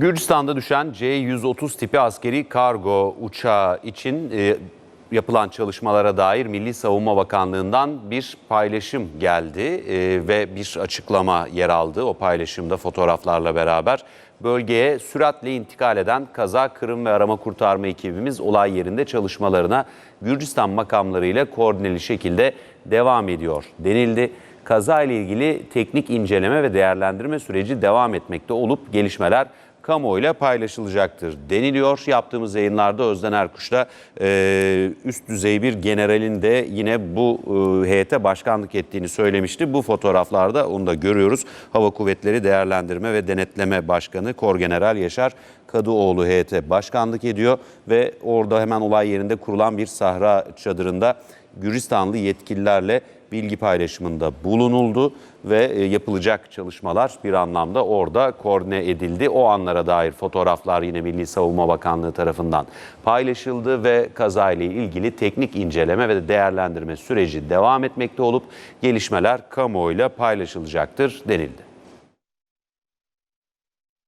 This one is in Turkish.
Gürcistan'da düşen C-130 tipi askeri kargo uçağı için e, yapılan çalışmalara dair Milli Savunma Bakanlığı'ndan bir paylaşım geldi e, ve bir açıklama yer aldı. O paylaşımda fotoğraflarla beraber bölgeye süratle intikal eden kaza, kırım ve arama kurtarma ekibimiz olay yerinde çalışmalarına Gürcistan makamlarıyla koordineli şekilde devam ediyor denildi. Kaza ile ilgili teknik inceleme ve değerlendirme süreci devam etmekte olup gelişmeler kamuoyuyla paylaşılacaktır deniliyor. Yaptığımız yayınlarda Özden Erkuş'la e, üst düzey bir generalin de yine bu e, heyete başkanlık ettiğini söylemişti. Bu fotoğraflarda onu da görüyoruz. Hava Kuvvetleri Değerlendirme ve Denetleme Başkanı Korgeneral Yaşar Kadıoğlu heyete başkanlık ediyor ve orada hemen olay yerinde kurulan bir sahra çadırında Gürcistanlı yetkililerle bilgi paylaşımında bulunuldu ve e, yapılacak çalışmalar bir anlamda orada koordine edildi. O anlara dair fotoğraflar yine Milli Savunma Bakanlığı tarafından paylaşıldı ve kazayla ilgili teknik inceleme ve değerlendirme süreci devam etmekte olup gelişmeler kamuoyuyla paylaşılacaktır denildi.